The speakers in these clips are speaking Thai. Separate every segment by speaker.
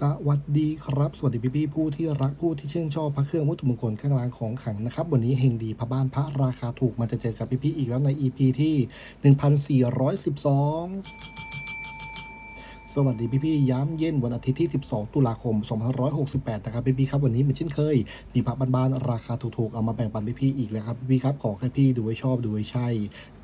Speaker 1: สวัสดีครับ สวัสดีพี่ๆผู้ที่รักผู้ที่ชื่นชอบพระเครื่องวัตถุมงคลเครื่องรางของขังนะครับ วันนี้เฮงดีพระบ้านพระราคาถูกมันจะเจอกับพี่ๆอีกแล้วใน EP ที่ 1412 สวัสดีพี่ๆย้ำเย็นวันอาทิตย์ที่ 12 ตุลาคม 2568 นะครับพี่ๆครับวันนี้เหมือนเช่นเคยมีพระบ้านๆราคาถูกๆเอามาแบ่งปันพี่ๆอีกแล้วครับพี่ๆครับขอแค่พี่ดูให้ชอบดูให้ใช่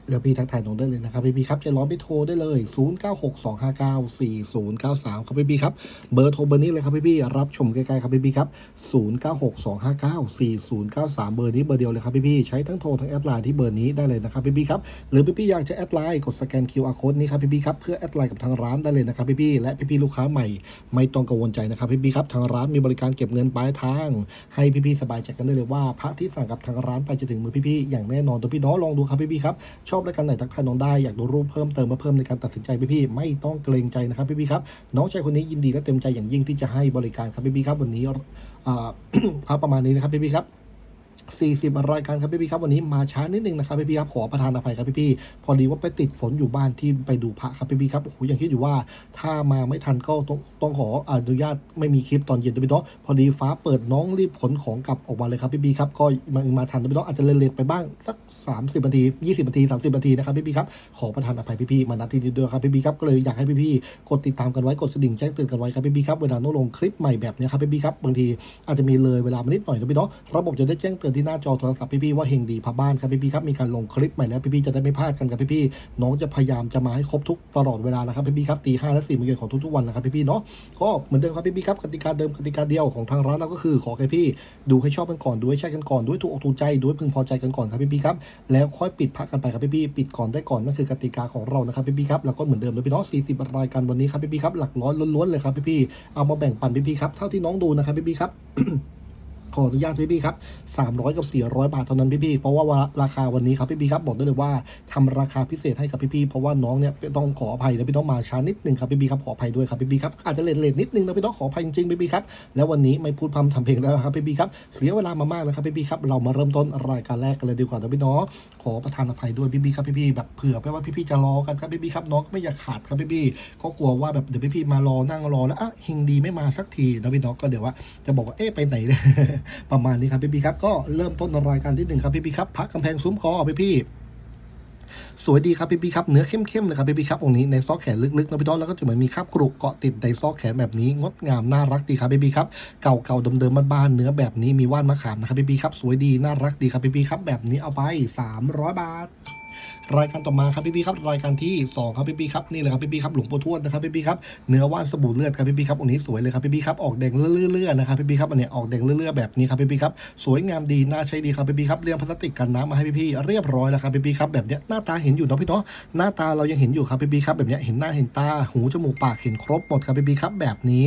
Speaker 1: แล้วพี่ทักทายน้องได้เลยนะครับพี่ๆครับจะร้อนไปโทรได้เลย 0962594093 ครับพี่ๆครับเบอร์โทรเบอร์นี้เลยครับพี่ๆรับชมใกล้ๆครับพี่ๆครับ 0962594093 เบอร์นี้เบอร์เดียวเลยครับพี่ๆใช้ทั้งโทรทั้งแอดไลน์ที่เบอร์นี้ได้เลยนะครับพี่ๆครับหรือพี่ๆอยากจะแอดไลน์กดสแกน QR code นี้ครับพี่ๆครับเพื่อแอดไลน์กับทางร้านได้เลยนะครับพี่ๆและพี่ๆลูกค้าใหม่ ไม่ต้องกังวลใจนะครับพี่ๆครับทางร้านมีบริการเก็บเงินปลายทาง ให้พี่ๆสบายใจกันได้เลยว่าพระที่สั่งกับทางร้านไปจะถึงมือพี่ๆอย่างแน่นอนตัวพี่น้องลองดูครับพี่ๆครับชอบอบรายการไหนทักทายน้องได้อยากดูรูปเพิ่มเติมมาเพิ่มในการตัดสินใจพี่ๆไม่ต้องเกรงใจนะครับพี่ๆครับน้องชายคนนี้ยินดีและเต็มใจอย่างยิ่งที่จะให้บริการครับพี่ๆครับวันนี้อ่าพประมาณนี้นะครับพี่ๆครับ40รายการครับพี่ๆครับวันนี้มาช้านิดนึงนะครับพี่ๆครับขอประทานอภัยครับพี่ๆพอดีว่าไปติดฝนอยู่บ้านที่ไปดูพระครับพี่ๆครับโอ้โหยังคิดอยู่ว่าถ้ามาไม่ทันก็ต้องต้องขออนุญาตไม่มีคลิปตอนเย็นนะพี่น้องพอดีฟ้าเปิดน้องรีบขนของกลับออกมาเลยครับพี่ๆครับก็มามาทันนะพี่น้องอาจจะเลทๆไปบ้างสัก 30นาที20นาที30นาทีนะครับพี่ๆครับขอประทานอภัยพี่ๆมาณที่นี้ด้วยครับพี่ๆครับก็เลยอยากให้พี่ๆกดติดตามกันไว้กดกระดิ่งแจ้งเตือนกันไว้ครับพี่ๆครับเวลาโน้ลงคลิปใหม่แบบนี้ครับพี่ๆครับบางทีอาจจะมีเลยเวลามานิดหน่อยนะพี่เนาะระบบจะได้แจ้งเตือนที่หน้าจอโทรศัพท์พี่ๆว่าเฮงดีพาบ้านครับพี่ๆครับมีการลงคลิปใหม่แล้วพี่ๆจะได้ไม่พลาดกันครับพี่ๆน้องจะพยายามจะมาให้ครบทุกตลอดเวลานะครับพี่ๆครับตีห้าและสี่โมงเย็นของทุกๆวันนะครับพี่ๆเนาะก็เหมือนเดิมครับพี่ๆครับกติกาเดิมกติกาเดียวของทางร้านเราก็คือขอแค่พี่ดูให้ชอบกันก่อนดูให้ใช่กันก่อนดูให้ถูกอกถูกใจดูให้พึงพอใจกันก่อนครับพี่ๆครับแล้วค่อยปิดพักกันไปครับพี่พี่ปิดก่อนได้ก่อนนั่นคือกติกาของเรานะครับพี่พี่ครับแล้วก็เหมือนเดิมเลยพี่น้อง40 รายการวันนี้ครับพี่พี่ครับหลักร้อยล้วนๆเลยครับพี่พี่เอามาแบ่งปันพี่พี่ครับเท่าที่น้องดูนะครับพี่พี่ครับ ออนุญาตพี่ๆครับ300 กับ 400 บาทเท่านั้นพี่ๆเพราะว่าราคาวันนี้ครับพี่ๆครับบอกได้เลยว่าทำราคาพิเศษให้กับพี่ๆเพราะว่าน้องเนี่ยต้องขออภัยนะพี่น้องมาช้านิดนึงครับพี่ๆครับขออภัยด้วยครับพี่ๆครับอาจจะเลทๆนิดนึงนะพี่น้องขออภัยจริงๆพี่ๆครับแล้ววันนี้ไม่พูดพร่ำทำเพลงแล้วครับพี่ๆครับเสียเวลามามากแล้วครับพี่ๆครับเรามาเริ่มต้นรายการแรกกันเลยดีกว่านะพี่น้องขอประทานอภัยด้วยพี่ๆครับพี่ๆแบบเผื่อไปว่าพี่ๆจะรอกันครับพี่ๆครับน้องก็ไม่อยากขาดครับพี่ๆก็กลัวว่าแบบเดี๋ยวพี่ๆมารอนั่งรอแล้วอะเฮงดีไม่มาสักทีนะพี่น้องก็เดี๋ยวว่าจะบอกว่าเอ๊ะไปไหนเนี่ยประมาณนี้ครับพี่ๆครับก็เริ่มต้นรายการที่หนึ่งครับพี่ๆครับพักกำแพงซุ้มคอพี่ๆสวยดีครับพี่ๆครับเนื้อเข้มๆเลยครับพี่ๆครับองค์นี้ในซอกแขนลึกๆนะพี่น้องแล้วก็จะเหมือนมีคราบกรุเกาะติดในซอกแขนแบบนี้งดงามน่ารักดีครับพี่ๆครับเก่าๆเดิมๆบ้านๆเนื้อแบบนี้มีว่านมะขามนะครับพี่ๆครับสวยดีน่ารักดีครับพี่ๆครับแบบนี้เอาไป 300 บาท รายการต่อมาครับพี่ๆครับรายการที่สองครับพี่ๆครับนี่เลยครับพี่ๆครับหลวงปู่ทวดนะครับพี่ๆครับเนื้อว่านสบู่เลือดครับพี่ๆครับองค์นี้สวยเลยครับพี่ๆครับออกแดงเลื่อยๆนะครับพี่ๆครับอันเนี้ยออกแดงเลื่อยๆแบบนี้ครับพี่ๆครับสวยงามดีน่าใช้ดีครับพี่ๆครับเรียงพลาสติกกันน้ำมาให้พี่ๆเรียบร้อยแล้วครับพี่ๆครับแบบเนี้ยหน้าตาเห็นอยู่เนาะพี่เนาะหน้าตาเรายังเห็นอยู่ครับพี่ๆครับแบบเนี้ยเห็นหน้าเห็นตาหูจมูกปากเห็นครบหมดครับพี่ๆครับแบบนี้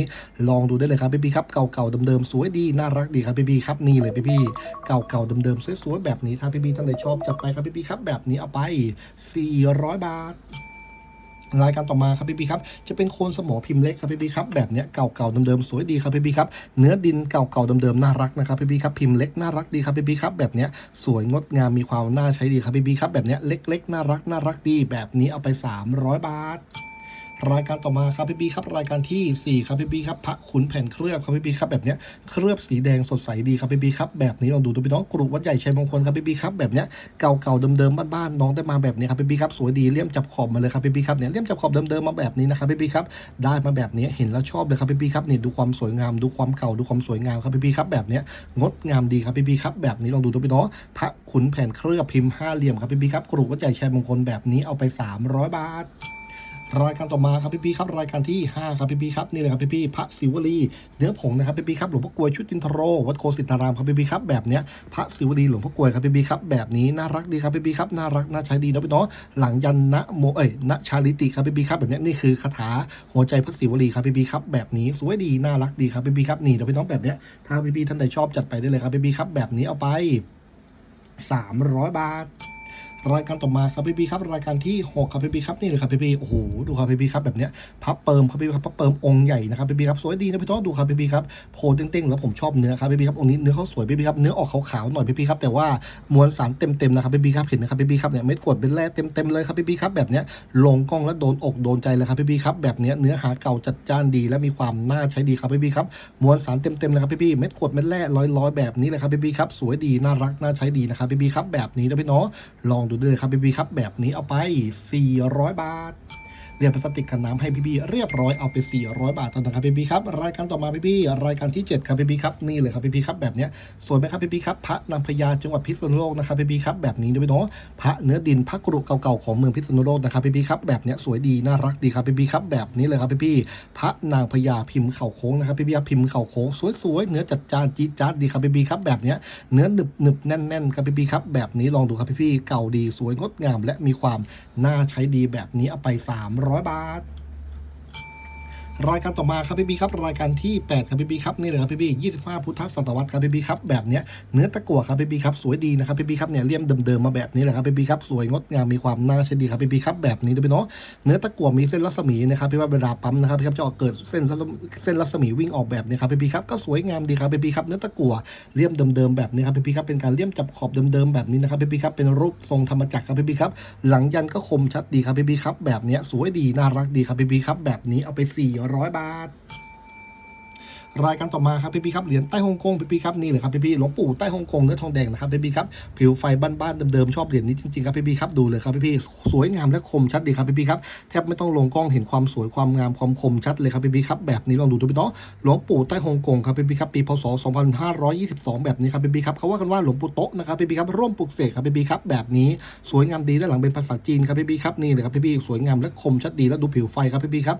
Speaker 1: ลองดูได้เลยครับพี่ๆครับเก่าๆเดิมๆสวยดีน่ารักดีครับพี่ๆครับนี่เลยพี่ๆเก่าๆเดิมๆสวยๆแบบนี้ถ้าพี่ๆท่านใดชอบจัดไปครับพี่ๆครับแบบนี้เอาไป400 บาท รายการต่อมาครับพี่พี่ครับ จะเป็นโคนสมอพิมพ์เล็กครับพี่พี่ครับ แบบเนี้ยเก่าๆเดิมๆสวยดีครับพี่พี่ครับ เนื้อดินเก่าๆเดิมๆน่ารักนะครับพี่พี่ครับ พิมพ์เล็กน่ารักดีครับพี่พี่ครับ แบบเนี้ยสวยงดงามมีความน่าใช้ดีครับพี่พี่ครับ แบบเนี้ยเล็กๆน่ารักน่ารักดี แบบนี้เอาไป 300 บาท รายการต่อมาครับพี่พี่ครับรายการทีสี่4 ครับพี่พี่ครับพระขุนแผ่นเคลือบครับพี่พี่ครับแบบเนี้ยเคลือบสีแดงสดใสดีครับพี่พี่ครับแบบนี้ลองดูตัวพี่น้องกรุวัดใหญ่ชัยมงคลครับพี่พี่ครับแบบเนี้ยเก่าๆเดิมๆบ้านๆน้องได้มาแบบนี้ครับพี่พี่ครับสวยดีเลี่ยมจับขอบมาเลยครับพี่พี่ครับเนี่ยเลี่ยมจับขอบเดิมๆมาแบบนี้นะครับพี่พี่ครับได้มาแบบนี้เห็นแล้วชอบเลยครับพี่พี่ครับนี่ดูความสวยงามดูความเก่าดูความสวยงามครับพี่พี่ครับแบบเนี้ยงดงามดีครับพี่พี่ครับแบบนี้ลองดูตัวพี่น้องพระขุนแผ่นเคลือบพิมพ์ห้าเหลี่ยมครับพี่พี่ครับกรุวัดใหญ่ชัยมงคลแบบนี้เอาไป 300 บาท รายการต่อมาครับพี่พี่ครับรายการที่ 5 ครับพี่พี่ครับนี่เลยครับพี่พี่พระศิวลีเนื้อผงนะครับพี่พี่ครับหลวงพ่อกลวยชุดจินทโรวัดโคสิตารามครับพี่พี่ครับแบบเนี้ยพระศิวลีหลวงพ่อกลวยครับพี่พี่ครับแบบนี้น่ารักดีครับพี่พี่ครับน่ารักน่าใช้ดีนะพี่น้องหลังยันนะโมเอ้ยนะชาลิติครับพี่พี่ครับแบบเนี้ยนี่คือคาถาหัวใจพระศิวลีครับพี่พี่ครับแบบนี้สวยดีน่ารักดีครับพี่พี่ครับนี่เดี๋ยวพี่น้องแบบเนี้ยถ้าพี่พี่ท่านใดชอบจัดไปได้เลยครับพี่พี่ครับแบบนี้เอาไป 300 บาท รายการต่อมาครับพี่พีครับรายการที่6ครับพี่พีครับนี่เลยครับพี่พีโอ้โหดูครับพี่พีครับแบบเนี้ยพับเปิมครับพี่พีครับพับเปิมองค์ใหญ่นะครับพี่พีครับสวยดีนะพี่ท้อดูครับพี่พีครับโพเต้งๆแล้วผมชอบเนื้อครับพี่พีครับองค์นี้เนื้อเขาสวยพี่พีครับเนื้อออกขาวๆหน่อยพี่พีครับแต่ว่ามวลสารเต็มๆนะครับพี่พีครับเห็นไหมครับพี่พีครับเนี่ยเม็ดกรดเป็นแร่เต็มๆเลยครับพี่พีครับแบบเนี้ยลงกล้องแล้วโดนอกโดนใจเลยครับพี่พีครับแบบเนี้ยเนื้อหาเก่าจัดจ้านดี และมีความน่าใช้ดีครับพี่พีครับมวลสารเต็มๆเลยครับพี่พีเม็ดกรดเม็ดแร่ร้อยๆแบบนี้เลยครับพี่พีครับสวยดีน่ารักน่าใช้ดีนะครับพี่พีครับแบบนี้นะพี่เนาะลองดูได้เลยครับพี่พี่ครับ แบบนี้เอาไป 400 บาท เรียนพลาสติกกันน้ำให้พี่พี่เรียบร้อยเอาไป 400 บาทตอนนะครับพี่พี่ครับรายการต่อมาพี่พี่รายการที่ 7 ครับพี่พี่ครับนี่เลยครับพี่พี่ครับแบบเนี้ยสวยไหมครับพี่พี่ครับพระนางพญาจังหวัดพิษณุโลกนะครับพี่พี่ครับแบบนี้ด้วยเนาะพระเนื้อดินพระกรุเก่าๆของเมืองพิษณุโลกนะครับพี่พี่ครับแบบเนี้ยสวยดีน่ารักดีครับพี่พี่ครับแบบนี้เลยครับพี่พี่พระนางพญาพิมพ์เข่าโค้งนะครับพี่พี่ครับพิมพ์เข่าโค้งสวยๆเนื้อจัดจานจี๊ดจ๊าดดีครับพี่พี่ครับแบบเนี้ยเนื้อหนึบหนึบแน่นๆครับพี่พี่ครับแบบนี้ลองดูครับพี่พี่เก่าดีสวยงดงาม และมีความน่าใช้ดีแบบนี้เอาไป300บาท รายการต่อมาครับพี่บีครับรายการที่ 8 ครับพี่บีครับนี่เลยครับพี่บี25 พุทธศตวรรษครับพี่บีครับแบบเนี้ยเนื้อตะกั่วครับพี่บีครับสวยดีนะครับพี่บีครับเนี่ยเลี่ยมเดิมๆมาแบบนี้เลยครับพี่บีครับสวยงดงามมีความน่าใช้ดีครับพี่บีครับแบบนี้ด้วยเนาะเนื้อตะกั่วมีเส้นรัศมีนะครับพี่ว่าเวลาปั๊มนะครับพี่ครับจะออกเกิดเส้นเส้นรัศมีวิ่งออกแบบนี้ครับพี่บีครับก็สวยงามดีครับพี่บีครับเนื้อตะกั่วเลี่ยมเดิมๆแบบนี้ครับพี่บีครับเป็นการเลี่ยมจับขอบเดิมๆแบบนี้นะครับพี่บีครับเป็นรูปทรงธรรมจักรครับพี่บีครับหลังยันก็คมชัดดีครับพี่บีครับแบบเนี้ยสวยดีน่ารักดีครับพี่บีครับแบบนี้เอาไป100 บาท รายการต่อมาครับพี่พี่ครับเหรียญใต้ฮ่องกงพี่พี่ครับนี่เลยครับพี่พี่หลวงปู่ใต้ฮ่องกงเนื้อทองแดงนะครับพี่พี่ครับผิวไฟบ้านๆเดิมๆชอบเหรียญนี้จริงๆครับพี่พี่ครับดูเลยครับพี่พี่สวยงามและคมชัดดีครับพี่พี่ครับแทบไม่ต้องลงกล้องเห็นความสวยความงามความคมชัดเลยครับพี่พี่ครับแบบนี้ลองดูดูพี่เนาะหลวงปู่ใต้ฮ่องกงครับพี่พี่ครับปีพศ 2522 แบบนี้ครับพี่พี่ครับเขาว่ากันว่าหลวงปู่โตะนะครับพี่พี่ครับร่วมปลุกเสกครับพี่พี่ครับแบบนี้สวยงามดีด้านหลังเป็นภาษาจีนครับพี่พี่ครับนี่เลยครับพี่พี่สวยงามและคมชัดดีแล้วดูผิวไฟครับพี่พี่ครับ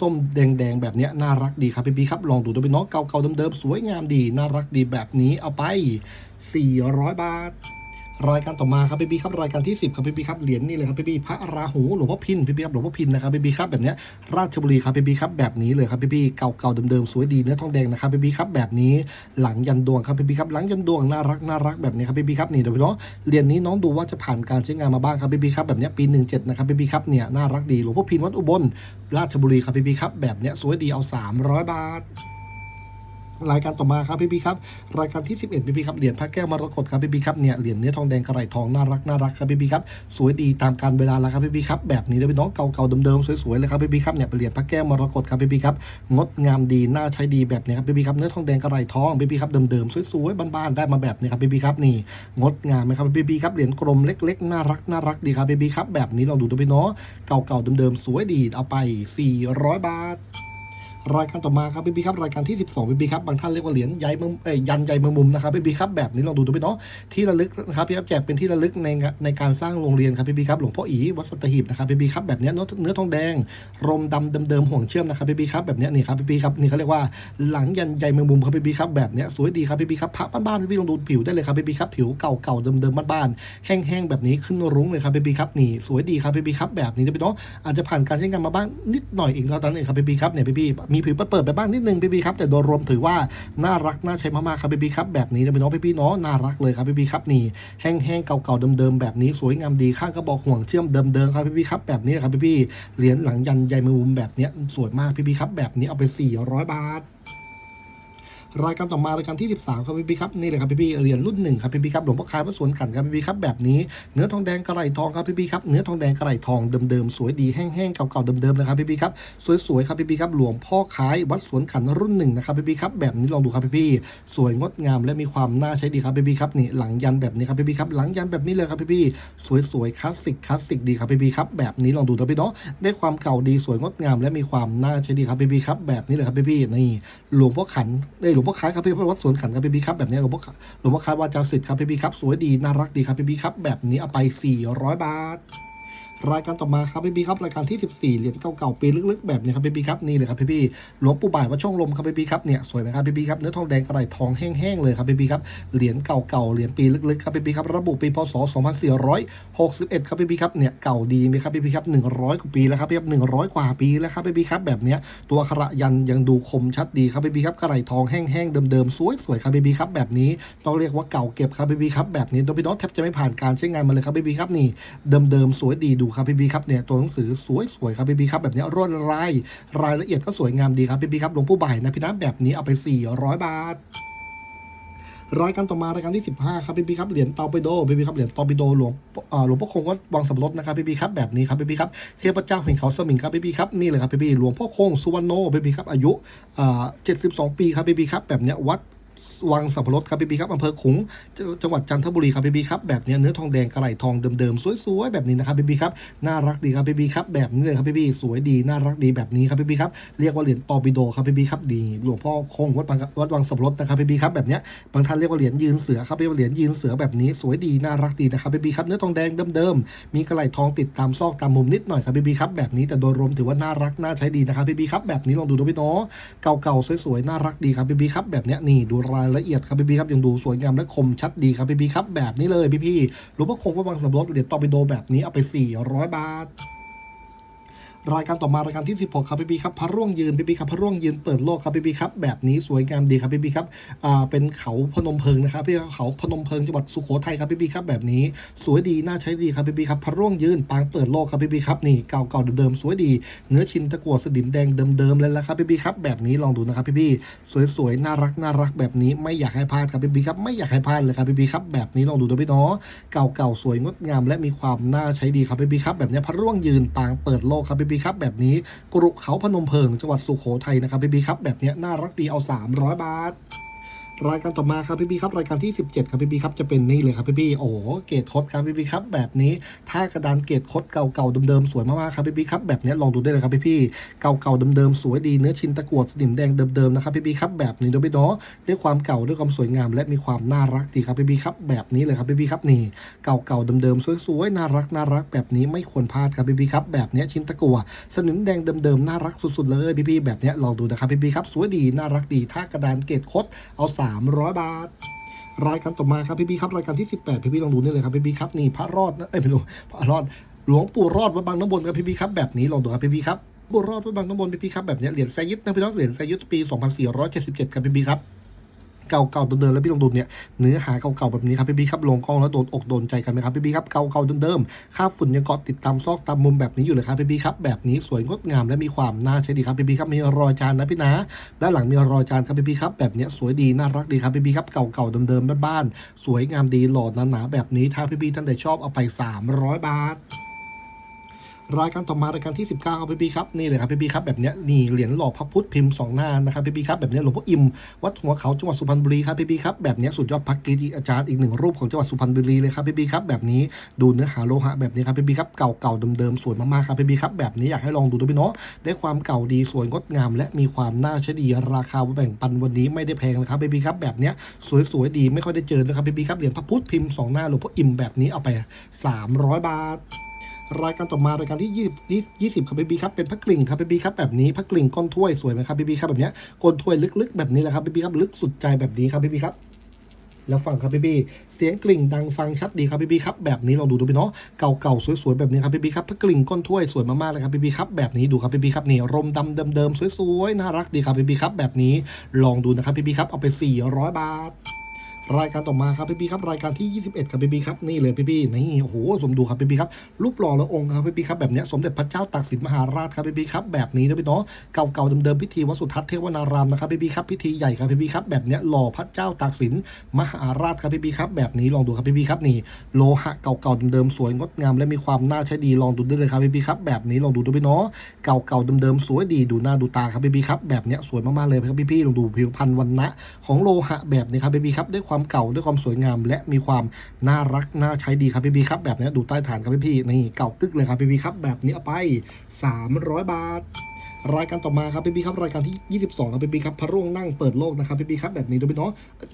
Speaker 1: ส้มๆแดงๆแบบนี้น่ารักดีครับพี่พี่ครับลองดูดูพี่เนาเก่าๆเดิมๆสวยงามดี น่ารักดีแบบนี้เอาไป 400 บาท รายการต่อมาครับพี่บีครับรายการที่ 10ครับพี่บีครับเหรียญนี่เลยครับพี่บีพระราหูหลวงพ่อพินพี่บีครับหลวงพ่อพินนะครับพี่บีครับแบบนี้ราชบุรีครับพี่บีครับแบบนี้เลยครับพี่บีเก่าๆเดิมๆสวยดีเนื้อทองแดงนะครับพี่บีครับแบบนี้หลังยันดวงครับพี่บีครับหลังยันดวงน่ารักน่ารักแบบนี้ครับพี่บีครับนี่เดี๋ยวพี่เนาะเหรียญนี้น้องดูว่าจะผ่านการใช้งานมาบ้างครับพี่บีครับแบบนี้ปี17นะครับพี่บีครับเนี่ยน่ารักดีหลวงพ่อพินวัดอุบลราชบุรีครับพี่บีครับแบบนี้สวยดีเอา 300 บาท รายการต่อมาครับพี่พี่ครับรายการที่ 11พี่พี่ครับเหรียญพระแก้วมรกตครับพี่พี่ครับเนี่ยเหรียญเนื้อทองแดงกระไรทองน่ารักน่ารักครับพี่พี่ครับสวยดีตามการเวลาแล้วครับพี่พี่ครับแบบนี้เลยพี่น้องเก่าๆเดิมๆสวยๆเลยครับพี่พี่ครับเนี่ยเป็นเหรียญพระแก้วมรกตครับพี่พี่ครับงดงามดีน่าใช้ดีแบบนี้ครับพี่พี่ครับเนื้อทองแดงกระไรทองพี่พี่ครับเดิมๆสวยๆบ้านๆได้มาแบบนี้ครับพี่พี่ครับนี่งดงามไหมครับพี่พี่ครับเหรียญกลมเล็กๆน่ารักน่ารักดีครับพี่พี่ครับแบบนี้ลองดูดูพี่น้องเก่าๆเดิมๆสวยดีเอาไป 400 บาท รายการต่อมาครับพี่บีครับรายการที่ 12พี่บีครับบางท่านเรียกว่าเหรียญใยมือยันใยเมืองมุมนะครับพี่บีครับแบบนี้ลองดูดูพี่เนาะที่ระลึกนะครับพี่ครับแจกเป็นที่ระลึกในในการสร้างโรงเรียนครับพี่บีครับหลวงพ่ออีวัดสัตหีบนะครับพี่บีครับแบบนี้เนื้อทองแดง รมดำเดิมๆห่วงเชื่อมนะครับพี่บีครับแบบนี้นี่ครับพี่บีครับนี่เขาเรียกว่าหลังยันใยเมืองมุมครับพี่บีครับแบบนี้สวยดีครับพี่บีครับพระบ้านๆพี่บีลองดูผิวได้เลยครับพี่บีครับผิวเก่าๆเดิมๆบ้านๆแห้งๆแบบนี้ขึ้นรุ้งเลยครับพี่บีครับนี่สวยดีครับพี่บีครับแบบนี้นะพี่เนาะอาจจะผ่านการใช้งานมาบ้างนิดหน่อยเองเท่านั้นเองครับพี่บีครับเนี่ยพี่บีมีผิวเปิดๆไปบ้างนิดนึงพี่บีครับแต่โดยรวมถือว่าน่ารักน่าใช้มากๆครับพี่บีครับแบบนี้นะพี่น้องพี่พี่เนาะน่ารักเลยครับพี่บีครับนี่แห้งๆเก่าๆเดิมๆแบบนี้สวยงามดีข้างกระบอกห่วงเชื่อมเดิมๆครับพี่บีครับแบบนี้ครับพี่บีเหรียญหลังยันใยมือมุมแบบนี้สวยมากพี่บีครับแบบนี้เอาไป 400 บาท รายการต่อมารายการที่ 13 ครับพี่พี่ครับนี่เลยครับพี่พี่เหรียญรุ่นหนึ่งครับพี่พี่ครับหลวงพ่อคายพระสวนขันครับพี่พี่ครับแบบนี้เนื้อทองแดงกระไรทองครับพี่พี่ครับเนื้อทองแดงกระไรทองเดิมๆสวยดีแห้งๆเก่าๆเดิมๆนะครับพี่พี่ครับสวยๆครับพี่พี่ครับหลวงพ่อคายวัดสวนขันรุ่นหนึ่งนะครับพี่พี่ครับแบบนี้ลองดูครับพี่พี่สวยงดงามและมีความน่าใช้ดีครับพี่พี่ครับนี่หลังยันแบบนี้ครับพี่พี่ครับหลังยันแบบนี้เลยครับพี่พี่สวยๆคลาสสิกคลาสสิกดีครับพี่พี่ครับแบบนี้ลองดูนะพี่เนาะได้ความเก่าดีสวยงดงาม และมีความน่าใช้ดีครับพี่พี่ครับแบบนี้เลยครับพี่พี่นี่หลวงพ่อขันได้หลวงพ่อคายครับพี่วัดสวนขันครับพี่พี่ครับแบบนี้หลวงพ่อหลวงพ่อคายวาจาสิทธิ์ครับพี่พี่ครับสวยดีน่ารักดีครับพี่พี่ครับแบบนี้เอาไป 400 บาท รายการต่อมาครับพี่บีครับรายการที่ 14 เหรียญเก่าๆปีลึกๆแบบนี้ครับพี่บีครับนี่เลยครับพี่บีหลวงปู่บ่ายวัดช่องลมครับพี่บีครับเนี่ยสวยไหมครับพี่บีครับเนื้อทองแดงกระไรทองแห้งๆเลยครับพี่บีครับเหรียญเก่าๆเหรียญปีลึกๆครับพี่บีครับระบุปีพศ 2461 ครับพี่บีครับเนี่ยเก่าดีไหมครับพี่บีครับ 100 กว่าปีแล้วครับพี่ครับ100 กว่าปีแล้วครับพี่บีครับแบบเนี้ยตัวกขระยันยังดูคมชัดดีครับพี่บีครับกระไรทองแห้งๆเดิมๆสวยๆครับพี่บีครับแบบนี้ต้องเรียกว่าเก่าเก็บครับพี่บีครับแบบนี้ตัวพี่น้องแทบจะไม่ผ่านการใช้งานมาเลยครับพี่บีครับนี่เดิมๆสวยดีดูครับพี่บีครับเนี่ยตัวหนังสือสวยๆครับพี่บีครับแบบนี้รวดลายรายละเอียดก็สวยงามดีครับพี่บีครับหลวงปู่บ่ายนะพี่นะแบบนี้เอาไป 400 บาทรายการต่อมารายการที่ 15 ครับพี่บีครับเหรียญเตาไปโดพี่บีครับเหรียญเตาไปโดหลวงหลวงพ่อคงวัดวังสำรสนะครับพี่บีครับแบบนี้ครับพี่บีครับเทพเจ้าแห่งเขาสมิงครับพี่บีครับนี่เลยครับพี่บีหลวงพ่อคงสุวรรณโนพี่บีครับอายุเอ่อ72ปีครับพี่บีครับแบบเนี้ยวัด วังสับปะรดครับพี่บีครับอำเภอขุงจังหวัดจันทบุรีครับพี่บีครับแบบเนี้ยเนื้อทองแดงกระไหลทองเดิมๆสวยๆแบบนี้นะครับพี่บีครับน่ารักดีครับพี่บีครับแบบนี้เลยครับพี่บีสวยดีน่ารักดีแบบนี้ครับพี่บีครับเรียกว่าเหรียญตอร์ปิโดครับพี่บีครับดีหลวงพ่อคงวัดวัดวังสับปะรดนะครับพี่บีครับแบบเนี้ยบางท่านเรียกว่าเหรียญยืนเสือครับเรียกว่าเหรียญยืนเสือแบบนี้สวยดีน่ารักดีนะครับพี่บีครับเนื้อทองแดงเดิมๆมีกระไหลทองติดตามซอกตามมุมนิดหน่อยครับพี่บีครับแบบนี้แต่โดยรวมถือว่าน่ารักน่าใช้ดีนะครับพี่บีครับแบบนี้ลองดูดูพี่น้องเก่าๆสวยๆน่ารักดีครับพี่บีครับแบบนี้นี่ดูรายละเอียดครับพี่พีครับยังดูสวยงามและคมชัดดีครับพี่พีครับแบบนี้เลยพี่ๆหลวงพ่อคงพระบางสมรดเหรียญตอบิโดแบบนี้เอาไป 400 บาท รายการต่อมารายการที่ 16 ครับพี่บีครับพระร่วงยืนพี่บีครับพระร่วงยืนเปิดโลกครับพี่บีครับแบบนี้สวยงามดีครับพี่บีครับอ่าเป็นเขาพนมเพิงนะครับพี่เขาพนมเพิงจังหวัดสุโขทัยครับพี่บีครับแบบนี้สวยดีน่าใช้ดีครับพี่บีครับพระร่วงยืนปางเปิดโลกครับพี่บีครับนี่เก่าๆเดิมๆสวยดี เนื้อชินตะกั่วสดิมแดงเดิมๆเลยละครับพี่บีครับแบบนี้ลองดูนะครับพี่บีสวยๆน่ารักน่ารักแบบนี้ไม่อยากให้พลาดครับพี่บีครับไม่อยากให้พลาดเลยครับพี่บีครับแบบนี้ลองดูนะพี่น้องเก่าๆสวยงดงาม และมีความน่าใช้ดีครับพี่บีครับแบบนี้พระร่วงยืนปางเปิดโลกครับพี่บีครับแบบนี้กรุเขาพนมเพิงจังหวัดสุโขทัยนะครับพี่บีครับแบบเนี้ยน่ารักดีเอา 300 บาท รายการต่อมาครับพี่บีครับรายการที่ 17 ครับพี่บีครับจะเป็นนี่เลยครับพี่บีโอ้เกรดคดครับพี่บีครับแบบนี้ถ้ากระดานเกรดคดเก่าๆเดิมๆสวยมากๆครับพี่บีครับแบบนี้ลองดูได้เลยครับพี่พี่เก่าๆเดิมๆสวยดีเนื้อชิ้นตะกั่วสนิมแดงเดิมๆนะครับพี่บีครับแบบนี้ด้วยพี่เนาะด้วยความเก่าด้วยความสวยงาม และมีความน่ารักดีครับพี่บีครับแบบนี้เลยครับพี่บีครับนี่เก่าๆเดิมๆสวยๆน่ารักน่ารักแบบนี้ไม่ควรพลาดครับพี่บีครับแบบนี้ชิ้นตะกั่วสนิมแดงเดิมๆน่ารักสุดๆเลยพี่พี่แบบนี้ลองดูนะครับพี่บีครับสวยดีน่ารักดีถ้ากระดานเกรดคดเอา300 บาท รายการต่อมาครับพี่บีครับรายการที่ 18 พี่บีลองดูนี่เลยครับพี่บีครับนี่พระรอดนะเอ้ยไม่รู้พระรอดหลวงปู่รอดวัดบางน้ำบนครับพี่บีครับแบบนี้ลองดูครับพี่บีครับปู่รอดวัดบางน้ำบนพี่บีครับแบบนี้เหรียญไซยิดนะพี่น้องเหรียญไซยิดปี 2477ครับพี่บีครับ เก่าๆเดิมๆแล้วพี่ลองดูเนี่ยเนื้อหาเก่าๆแบบนี้ครับพี่บีครับลงกล้องแล้วโดนอกโดนใจกันไหมครับพี่บีครับเก่าๆเดิมๆค่าบฝุ่นยังเกาะติดตามซอกตามมุมแบบนี้อยู่เลยครับพี่บีครับแบบนี้สวยงดงามและมีความน่าใช้ดีครับพี่บีครับมีรอยจานนะพี่นะด้านหลังมีรอยจานครับพี่บีครับแบบนี้สวยดีน่ารักดีครับพี่บีครับเก่าๆเดิมๆบ้านๆสวยงามดีหล่อหนาๆแบบนี้ถ้าพี่บีท่านใดชอบเอาไป 300 บาท รายการต่อมารายการที่ 19ครับพี่บีครับนี่เลยครับพี่บีครับแบบเนี้ยนี่เหรียญหล่อพระพุทธพิมพ์สองหน้านะครับพี่บีครับแบบเนี้ยหลวงพ่ออิมวัดหัวเขาจังหวัดสุพรรณบุรีครับพี่บีครับแบบเนี้ยสุดยอดพักเกจิอาจารย์อีกหนึ่งรูปของจังหวัดสุพรรณบุรีเลยครับพี่บีครับแบบนี้ดูเนื้อหาโลหะแบบนี้ครับพี่บีครับเก่าๆเดิมๆสวยมากๆครับพี่บีครับแบบนี้อยากให้ลองดูด้วยพี่เนาะได้ความเก่าดีสวยงดงาม และมีความน่าใช้ดีราคาแบ่งปันวันนี้ไม่ได้แพงนะครับพี่บีครับแบบเนี้ยสวยๆดีไม่ค่อยได้เจอนะครับพี่บีครับเหรียญพระพุทธพิมพ์สองหน้าหลวงพ่ออิมแบบนี้เอาไป 300 บาท รายการต่อมารายการที่ 20 20ครับพี่บีครับเป็นพระกลิ่งครับพี่บีครับแบบนี้พระกลิ่งก้นถ้วยสวยไหมครับพี่บีครับแบบเนี้ยก้นถ้วยลึกๆแบบนี้แหละครับพี่บีครับลึกสุดใจแบบนี้ครับพี่บีครับแล้วฟังครับพี่บีเสียงกลิ่งดังฟังชัดดีครับพี่บีครับแบบนี้ลองดูดูพี่เนาะเก่าๆสวยๆแบบนี้ครับพี่บีครับพระกลิ่งก้นถ้วยสวยมากๆเลยครับพี่บีครับแบบนี้ดูครับพี่บีครับนี่รมดำเดิมๆสวยๆน่ารักดีครับพี่บีครับแบบนี้ลองดูนะครับพี่บีครับเอาไป 400 บาท รายการต่อมาครับพี่บีครับรายการที่ 21 ครับพี่บีครับนี่เลยพี่บีนี่โอ้โหสมดูครับพี่บีครับรูปหล่อและองค์ครับพี่บีครับแบบเนี้ยสมเด็จพระเจ้าตากสินมหาราชครับพี่บีครับแบบนี้นะพี่เนาะเก่าๆเดิมๆพิธีวัดสุทัศน์เทวนารามนะครับพี่บีครับพิธีใหญ่ครับพี่บีครับแบบเนี้ยหล่อพระเจ้าตากสินมหาราชครับพี่บีครับแบบนี้ลองดูครับพี่บีครับนี่โลหะเก่าๆเดิมๆสวยงดงามและมีความน่าใช้ดีลองดูได้เลยครับพี่บีครับแบบนี้ลองดูด้วยพี่เนาะเก่าๆเดิมๆสวยดีดูหน้าดูตาครับพี่บีครับแบบเนี้ยสวยมากๆเลยครับพี่ๆลองดูผิวพรรณวันนะของโลหะแบบนี้ครับพี่บีครับด้วยความเก่าด้วยความสวยงาม และมีความน่ารักน่าใช้ดีครับพี่บีครับแบบนี้ดูใต้ฐานครับพี่พีนี่เก่ากึกเลยครับพี่บีครับแบบนี้เอาไป 300 บาทรายการต่อมาครับพี่พีครับรายการที่ 22ครับพี่พีครับพระร่วงนั่งเปิดโลกนะครับพี่พีครับแบบนี้ดูพี่เนาะ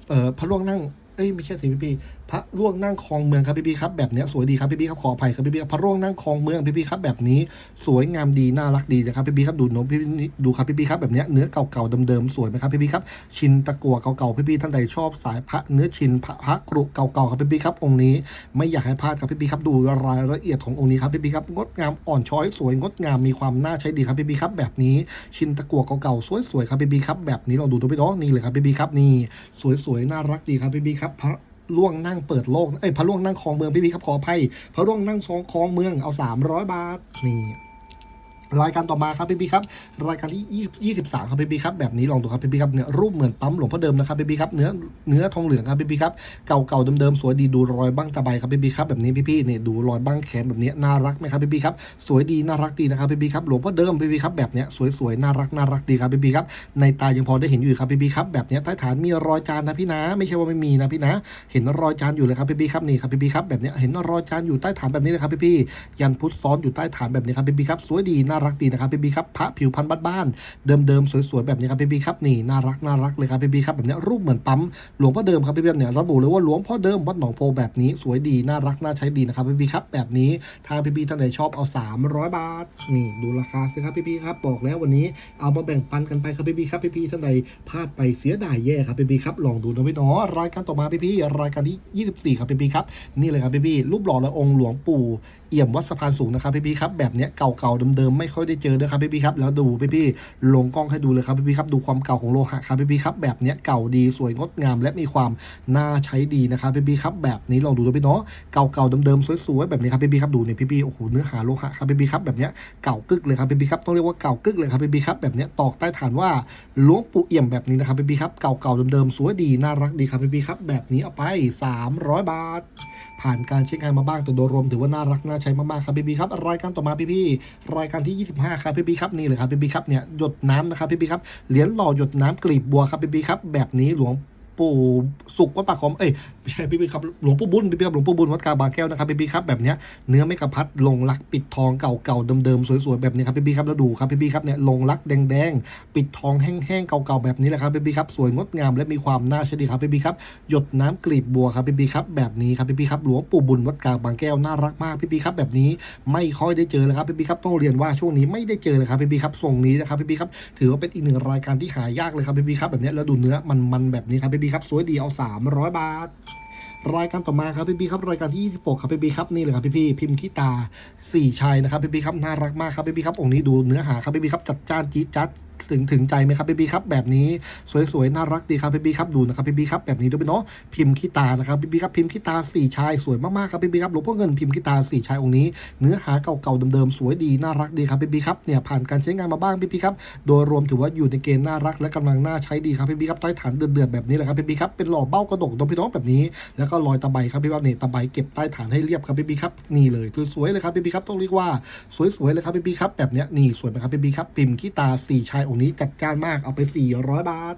Speaker 1: เอ่อพระร่วงนั่งเอ้ยไม่ใช่สิพี่พี พระร่วงนั่งคลองเมืองครับพี่ๆครับแบบนี้สวยดีครับพี่ๆครับขออภัยครับพี่ๆครับพระร่วงนั่งคลองเมืองพี่ๆครับแบบนี้สวยงามดีน่ารักดีนะครับพี่ๆครับดูนมพี่ดูครับพี่ๆครับแบบนี้เนื้อเก่าๆเดิมๆสวยไหมครับพี่ๆครับชินตะกัวเก่าๆพี่ๆท่านใดชอบสายพระเนื้อชินพระพระกรุเก่าๆครับพี่ๆครับองค์นี้ไม่อยากให้พลาดครับพี่ๆครับดูรายละเอียดขององค์นี้ครับพี่ๆครับงดงามอ่อนช้อยสวยงดงามมีความน่าใช้ดีครับพี่ๆครับแบบนี้ชินตะกัวเก่าๆสวยๆครับพี่ๆครับแบบนี้เราดูตัวพี่น้องนี่เลยครับพี่ๆครับนี่สวยๆน่ารักดีครับพี่ๆครับพระ ล่วงนั่งเปิดโลก เอ้ยพระล่วงนั่งคลองเมืองพี่พีครับขออภัยพระล่วงนั่งซองคลองเมืองเอา 300 บาทนี่ รายการต่อมาครับพี่พี่ครับรายการที่23ครับพี่พี่ครับแบบนี้ลองดูครับพี่พี่ครับเนี่ยรูปเหมือนปั๊มหลวงพ่อเดิมนะครับพี่พี่ครับเนื้อเนื้อทองเหลืองครับพี่พี่ครับเก่าๆเดิมๆสวยดีดูรอยบ้างตะไบครับพี่พี่ครับแบบนี้พี่พี่เนี่ยดูรอยบ้างแขนแบบนี้น่ารักไหมครับพี่พี่ครับสวยดีน่ารักดีนะครับพี่พี่ครับหลวงพ่อเดิมพี่พี่ครับแบบเนี้ยสวยๆน่ารักน่ารักดีครับพี่พี่ครับในตายังพอได้เห็นอยู่ครับพี่พี่ครับแบบเนี้ยใต้ฐานมีรอยจานนะพี่นะ ไม่ใช่ว่าไม่มีนะพี่นะ เห็นรอยจานอยู่เลยครับพี่พี่ครับนี่ครับพี่พี่ครับแบบเนี้ยเห็นรอยจานอยู่ใต้ฐานแบบนี้เลยครับพี่พี่ยันพุทธซ้อนอยู่ใต้ฐานแบบนี้ครับพี่พี่ครับสวยดีน่ารักดีนะครับพี่พี่ครับพระผิวพันธุ์บ้านๆเดิมๆสวยๆแบบนี้ครับพี่พี่ครับนี่น่ารักน่ารักเลยครับพี่พี่ครับแบบนี้รูปเหมือนปั๊มหลวงพ่อเดิมครับพี่พี่เนี่ยระบุเลยว่าหลวงพ่อเดิมวัดหนองโพแบบนี้สวยดีน่ารักน่าใช้ดีนะครับพี่พี่ครับแบบนี้ทางพี่พี่ท่านใดชอบเอา 300 บาท นี่ดูราคาสิครับพี่พี่ครับบอกแล้ววันนี้เอามาแบ่งปันกันไปครับพี่พี่ครับพี่พี่ท่านใดพลาดไปเสียดายแย่ครับพี่พี่ครับลองดูนะพี่น้องรายการต่อมาพี่พี่รายการที่ 24 ครับพี่พี่ครับนี่เลยครับพี่พี่รูปหล่อและองค์หลวงปู่เอี่ยมวัดสะพานสูงนะครับพี่พี่ครับแบบเนี้ยเก่าๆเดิมๆไม่ค่อยได้เจอด้วยครับพี่พี่ครับแล้วดูพี่พี่ลงกล้องให้ดูเลยครับพี่พี่ครับดูความเก่าของโลหะครับพี่พี่ครับแบบเนี้ยเก่าดีสวยงดงาม และมีความน่าใช้ดีนะครับพี่พี่ครับแบบนี้ลองดูนะพี่เนาะเก่าๆเดิมๆสวยๆแบบนี้ครับพี่พี่ครับดูเนี่ยพี่พี่โอ้โหเนื้อหาโลหะครับพี่พี่ครับแบบเนี้ยเก่ากึกเลยครับพี่พี่ครับต้องเรียกว่าเก่ากึกเลยครับพี่พี่ครับแบบเนี้ยตอกใต้ฐานว่าหลวงปู่เอี่ยมแบบนี้นะครับพี่พีครับเก่าๆเดิมๆสวยดีน่ารักดีครับพี่พีครับแบบนี้เอาไป 300 บาท ผ่านการเช็คงานมาบ้างแต่โดยรวมถือว่าน่ารักน่าใช้มากๆครับพี่ๆครับรายการต่อมาพี่พี่รายการที่ 25 ครับพี่ๆครับนี่เลยครับพี่ๆครับเนี่ยหยดน้ำนะครับพี่ๆครับเหรียญหล่อหยดน้ำกลีบบัวครับพี่ๆครับแบบนี้หลวง ปู่สุขวัดปากคอมเอ้ยไม่ใช่พี่ๆครับหลวงปู่บุญพี่ๆครับหลวงปู่บุญวัดกาบางแก้วนะครับพี่ๆครับแบบเนี้ยเนื้อไม่กระพัดลงรักปิดทองเก่าๆเดิมๆสวยๆแบบนี้ครับพี่ๆครับแล้วดูครับพี่ๆครับเนี่ยลงรักแดงๆปิดทองแห้งๆเก่าๆแบบนี้แหละครับพี่ๆครับสวยงดงามและมีความน่าใช้ดีครับพี่ๆครับหยดน้ำกลีบบัวครับพี่พี่ครับแบบนี้ครับพี่พี่ครับหลวงปู่บุญวัดกาบางแก้วน่ารักมากพี่พี่ครับแบบนี้ไม่ค่อยได้เจอเลยครับพี่พี่ครับต้องเรียนว่าช่วงนี้ไม่ได้เจอเลยครับพี่พี่ครับทรงนี้นะครับพี่พี่ครับถือว่าเป็นอีกหนึ่งรายการที่หายากเลยครับพี่พี่ครับแบบนี้แล้วดูเนื้อมันมันๆแบบนี้ครับพี่พี่ครับ สวยดีเอา 300 บาท รายการต่อมาครับพี่พีครับรายการที่ 26 ครับพี่พีครับนี่เลยครับพี่พี่พิมพ์ขี้ตาสี่ชัยนะครับพี่พีครับน่ารักมากครับพี่พีครับองค์นี้ดูเนื้อหาครับพี่พีครับจัดจ้านจี๊ดจัดถึงถึงใจไหมครับพี่พีครับแบบนี้สวยๆน่ารักดีครับพี่พีครับดูนะครับพี่พีครับแบบนี้ด้วยเนาะพิมพ์ขี้ตานะครับพี่พีครับพิมพ์ขี้ตาสี่ชายสวยมากๆครับพี่พีครับหลวงพ่อเงินพิมพ์ขี้ตาสี่ชายองค์นี้ เนื้อหาเก่าๆเดิมๆสวยดีน่ารักดีครับพี่พีครับเนี่ยผ่านการใช้งานมาบ้างพี่พีครับโดยรวมถือว่าอยู่ในเกณฑ์น่ารักและกำลังน่าใช้ดีครับพี่พีครับใต้ฐานเดือดๆแบบนี้แหละครับพี่พีครับเป็นหล่อเบ้ากระดกตรงพี่น้องแบบนี้แล้วก็ลอยตะไบครับพี่บ๊อบนี่ตะไบเก็บใต้ฐานให้เรียบครับพี่บีครับนี่เลยคือสวยเลยครับพี่บีครับต้องเรียกว่าสวยๆเลยครับพี่บีครับแบบเนี้ยนี่สวยไหมครับพี่บีครับ พิมพ์ขี้ตาสี่ชายองค์นี้จัดจ้านมากเอาไป 400 บาท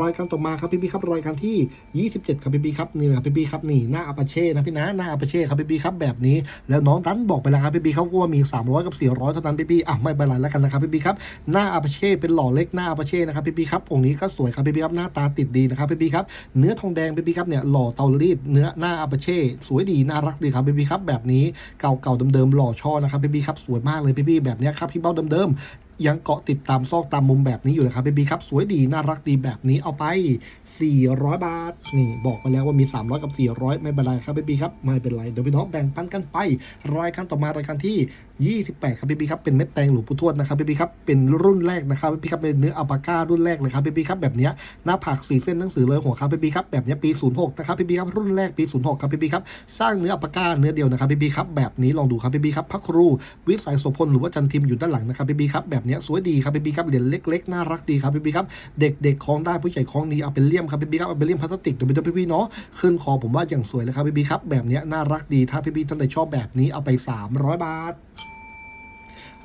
Speaker 1: รายการต่อมาครับพี่พี่ครับรายการที่ 27 ครับพี่พี่ครับนี่นะครับพี่พี่ครับนี่หน้าอาปาเช่นะพี่นะหน้าอาปาเช่ครับพี่พี่ครับแบบนี้ แล้วน้องดันบอกไปแล้วครับพี่พี่เขาว่ามี 300 กับ 400 เท่านั้นพี่พี่อะไม่เป็นไรแล้วกันนะครับพี่พี่ครับหน้าอาปาเช่เป็นหล่อเล็กหน้าอาปาเช่นะครับพี่พี่ครับองค์นี้ก็สวยครับพี่พี่ครับหน้าตาติดดีนะครับพี่พี่ครับเนื้อทองแดงพี่พี่ครับเนี่ยหล่อเตารีดเนื้อหน้าอาปาเช่สวยดีน่ารักดีครับพี่พี่ครับแบบนี้เก่าๆเดิมๆหล่อช่อนะครับพี่พี่ครับสวยมากเลยพี่พี่แบบนี้ครับพี่เบ้าเดิมๆ ยังเกาะติดตามซอกตามมุมแบบนี้อยู่เลยครับเบบีครับ สวยดี น่ารักดีแบบนี้เอาไป 400 บาท นี่บอกไปแล้วว่ามี 300 กับ 400 ไม่เป็นไรครับเบบีครับ ไม่เป็นไร เดี๋ยวพี่น้องแบ่งปันกันไป รายการต่อมารายการที่ 28 ครับพี่บีครับเป็นเม็ดแตงหลวงปู่ทวดนะครับพี่บีครับเป็นรุ่นแรกนะครับพี่บีครับเป็นเนื้ออัลปาก้ารุ่นแรกเลยครับพี่บีครับแบบเนี้ยหน้าผากสีเส้นหนังสือเลยหัวครับพี่บีครับแบบเนี้ยปี 06 นะครับพี่บีครับรุ่นแรกปี 06 ครับพี่บีครับสร้างเนื้ออัลปาก้าเนื้อเดียวนะครับพี่บีครับแบบนี้ลองดูครับพี่บีครับพระครูวิสัยโสพลหรือว่าจันทิมอยู่ด้านหลังนะครับพี่บีครับแบบเนี้ยสวยดีครับพี่บีครับเหรียญเล็กๆน่ารักดีครับพี่บีครับเด็กๆคล้องได้ผู้ใหญ่คล้องดีเอาเป็นเลี่ยมครับพี่บีครับเอาเป็นเลี่ยมพลาสติกเดี๋ยวไปดูพี่ๆเนาะขึ้นคอผมว่าอย่างสวยเลยครับพี่บีครับแบบเนี้ยน่ารักดีถ้าพี่บีท่านใดชอบแบบนี้เอาไป 300 บาท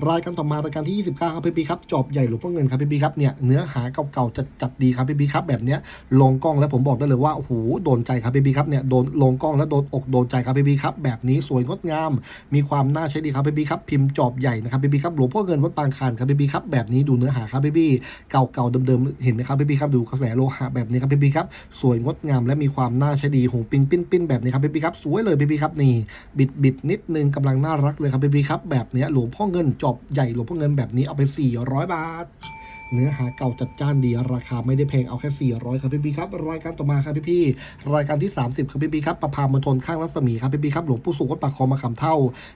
Speaker 1: รายการต่อมารายการที่ 29 ครับพี่ปีครับจอบใหญ่หลวงพ่อเงินครับพี่ปีครับเนี่ยเนื้อหาเก่าๆจัดจัดดีครับพี่ปีครับแบบเนี้ยลงกล้องแล้วผมบอกได้เลยว่าโอ้โหโดนใจครับพี่ปีครับเนี่ยโดนลงกล้องแล้วโดนอกโดนใจครับพี่ปีครับแบบนี้สวยงดงาม มีความน่าใช้ดีครับพี่ปีครับพิมพ์จอบใหญ่นะครับพี่ปีครับหลวงพ่อเงินวัดปางคานครับพี่ปีครับแบบนี้ดูเนื้อหาครับพี่ปีเก่าๆเดิมๆเห็นไหมครับพี่ปีครับดูกระแสโลหะแบบนี้ครับพี่ปีครับสวยงดงามและมีความน่าใช้ดีหงปิงปิ้นปิ้นแบบนี้ครับพี่ปีครับสวยเลยพี่ปีครับนี่บิดบิดนิดนึงกำลังน่ารักเลยครับพี่พีครับแบบเนี้ยหลวงพ่อเงินจอบใหญ่หลวงพ่อเงินแบบนี้เอาไป 400 บาท เนื้อหาเก่าจัดจ้านดี ราคาไม่ได้แพงเอาแค่ 400 ครับพี่พีครับ รายการต่อมาครับพี่พี่รายการที่ 30 ครับพี่พีครับประพามณฑลข้างรัศมีครับพี่พีครับหลวงปู่สุขวัดปากคอมาขำเท่า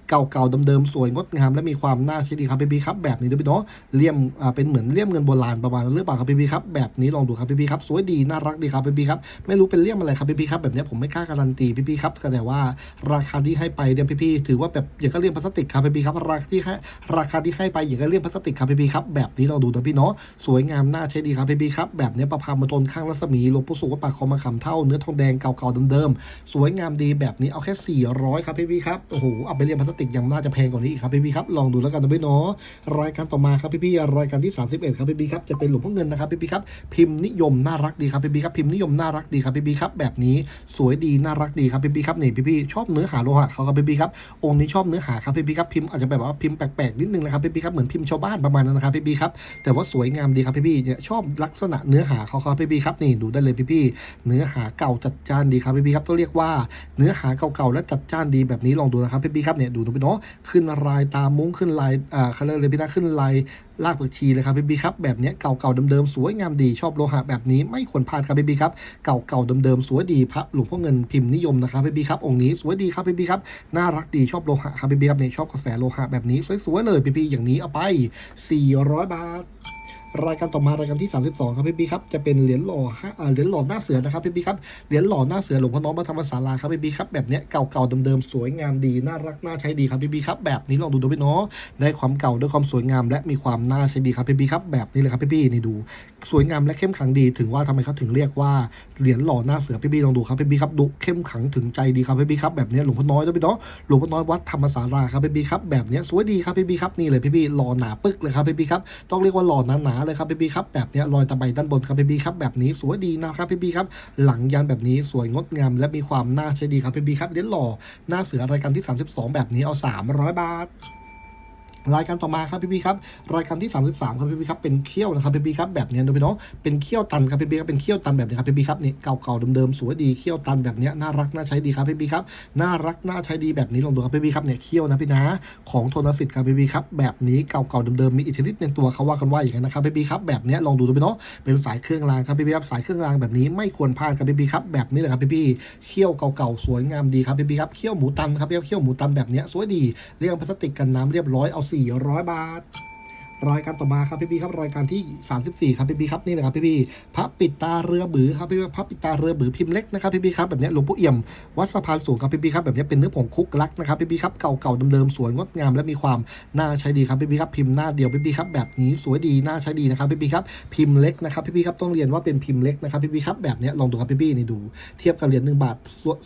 Speaker 1: เก่าๆเดิมๆสวยงดงามและมีความน่าใช้ดีครับพี่พีครับแบบนี้ด้วยพี่เนาะเลี่ยมอ่าเป็นเหมือนเลี่ยมเงินโบราณประมาณนั้นหรือเปล่าครับพี่พีครับแบบนี้ลองดูครับพี่พีครับสวยดีน่ารักดีครับพี่พีครับไม่รู้เป็นเลี่ยมอะไรครับพี่พีครับแบบนี้ผมไม่กล้าการันตีพี่พีครับแต่ว่าราคาที่ให้ไปเนี่ยพี่พี่ถือว่าแบบอย่างก็เลี่ยมพลาสติกครับพี่พีครับราคาที่ให้ราคาที่ให้ไปอย่างก็เลี่ยมพลาสติกครับพี่พีครับแบบนี้ลองดูนะพี่เนาะสวยงามน่าใช้ดีครับพี่พีครับ แบบนี้ประพามณฑลข้างรัศมีหลวงปู่สุขวัดปากคอมาขำเท่าเนื้อทองแดงเก่าๆเดิมๆสวยงามดีแบบนี้เอาแค่ 400 ครับพี่พีครับโอ้โหเอาไปเลียมพลาสติกยังน่าจะแพงกว่านี้อีกครับพี่พีครับลองดูแล้วกันนะพี่เนาะรายการต่อมาครับพี่พี่รายการที่ 31 ครับพี่พีครับจะเป็นหลวงพ่อเงินนะครับพี่พีครับพิมพ์นิยมน่ารักดีครับพี่พีครับพิมพ์นิยมน่ารักดีครับพี่พีครับแบบนี้สวยดีน่ารักดีครับพี่พีครับนี่พี่พี่ชอบเนื้อหาโลหะเขาครับพี่พีครับองค์นี้ชอบเนื้อหาครับพี่พีครับพิมพ์อาจจะแบบว่าพิมพ์แปลกๆนิดนึงนะครับพี่พีครับเหมือนพิมพ์ชาวบ้านประมาณนั้นนะครับพี่พีครับแต่ว่าสวยงามดีครับพี่พี่เนี่ยชอบลักษณะเนื้อหาเขาครับพี่พี่ครับนี่ดูได้เลยพี่พี่เนื้อหาเก่าจัดจ้านดีครับพี่พี่ครับต้องเรียกว่าเนื้อหาเก่าๆและจัดจ้านดีแบบนี้ลองดูนะครับพี่พี่ครับเนี่ยดูดูไปเนาะขึ้นลายตามมุ้งขึ้นลายอ่าเขาเรียกเลยพี่นะขึ้นลายลากผักชีเลยครับพี่บีครับแบบเนี้ยเก่าๆเดิมๆสวยงามดีชอบโลหะแบบนี้ไม่ควรพลาดครับพี่บีครับเก่าๆเดิมๆสวยดีพระหลวงพ่อเงินพิมพ์นิยมนะครับพี่บีครับองค์นี้สวยดีครับพี่บีครับน่ารักดีชอบโลหะครับพี่บีครับเนี่ยชอบกระแสโลหะแบบนี้สวยๆเลยพี่บีอย่างนี้เอาไป 400 บาท รายการต่อมารายการที่ 32 ครับพี่บีครับจะเป็นเหรียญหล่อเหรียญหล่อหน้าเสือนะครับพี่บีครับเหรียญหล่อหน้าเสือหลวงพ่อน้องพระธรรมศาลาครับพี่บีครับแบบเนี้ยเก่าๆเดิมๆสวยงามดีน่ารักน่าใช้ดีครับพี่บีครับแบบนี้ลองดูดูพี่เนาะได้ความเก่าด้วยความสวยงาม และมีความน่าใช้ดีครับพี่บีครับแบบนี้เลยครับพี่บีนี่ดู สวยงามและเข้มขังดีถึงว่าทำไมเขาถึงเรียกว่าเหรียญหล่อหน้าเสือพี่บีลองดูครับพี่บีครับดุเข้มขังถึงใจดีครับพี่บีครับแบบนี้หลวงพ่อน้อยด้วยพี่เนาะหลวงพ่อน้อยวัดธรรมศาลาครับพี่บีครับแบบนี้สวยดีครับพี่บีครับนี่เลยพี่บีหล่อหนาปึ๊กเลยครับพี่บีครับต้องเรียกว่าหล่อหนาๆเลยครับพี่บีครับแบบนี้ลอยตะไบด้านบนครับพี่บีครับแบบนี้สวยดีนะครับพี่บีครับหลังยันแบบนี้สวยงดงามและมีความน่าใช้ดีครับพี่บีครับเหรียญหล่อหน้าเสือรายการที่ 32 แบบนี้เอา 300 บาท รายการต่อมาครับพี่พี่ครับรายการที่ 33ครับพี่พี่ครับเป็นเขี้ยวนะครับพี่พี่ครับแบบนี้ยดูพี่น้องเป็นเขี้ยวตันครับพี่พี่ครับเป็นเขี้ยวตันแบบนี้ครับพี่พี่ครับนี่เก่าๆเดิมๆสวยดีเขี้ยวตันแบบเนี้ยน่ารักน่าใช้ดีครับพี่พี่ครับน่ารักน่าใช้ดีแบบนี้ลองดูครับพี่พี่ครับเนี่ยเขี้ยวนะพี่นะของโทนสิทธิ์ครับพี่พี่ครับแบบนี้เก่าๆเดิมๆมีอิทธิฤทธิ์ในตัวเขาว่ากันว่าอย่างนั้นนะครับพี่พี่ครับแบบเนี้ยลองดูดูพี่น้องเป็นสายเครื่องรางครับพี่พี่ครับสายเครื่องรางแบบนี้ไม่ควรพลาดครับพี่พีครับแบบนี้เลยครับพี่พีเขี้ยวเก่าๆสวยงามดีครับพี่พีครับเขี้ยวหมูตันครับเขี้ยวหมูตันแบบนี้สวยดีเรียงพลาสติกกันน้ำเรียบร้อยเอา400 บาท รายการต่อมาครับพี่พีครับรายการที่ 34 ครับพี่พีครับนี่นะครับพี่พีพระปิดตาเรือบือครับพี่พีพระปิดตาเรือบือพิมพ์เล็กนะครับพี่พีครับแบบนี้หลวงปู่เอี่ยมวัดสะพานสูงครับพี่พีครับแบบนี้เป็นเนื้อผงคุกลักนะครับพี่พีครับเก่าๆเดิมๆสวยงดงามและมีความน่าใช้ดีครับพี่พีครับพิมพ์หน้าเดียวพี่พีครับแบบนี้สวยดีน่าใช้ดีนะครับพี่พีครับพิมพ์เล็กนะครับพี่พีครับต้องเรียนว่าเป็นพิมพ์เล็กนะครับพี่พีครับแบบนี้ลองดูครับพี่พีนี่ดูเทียบกับเหรียญหนึ่งบาท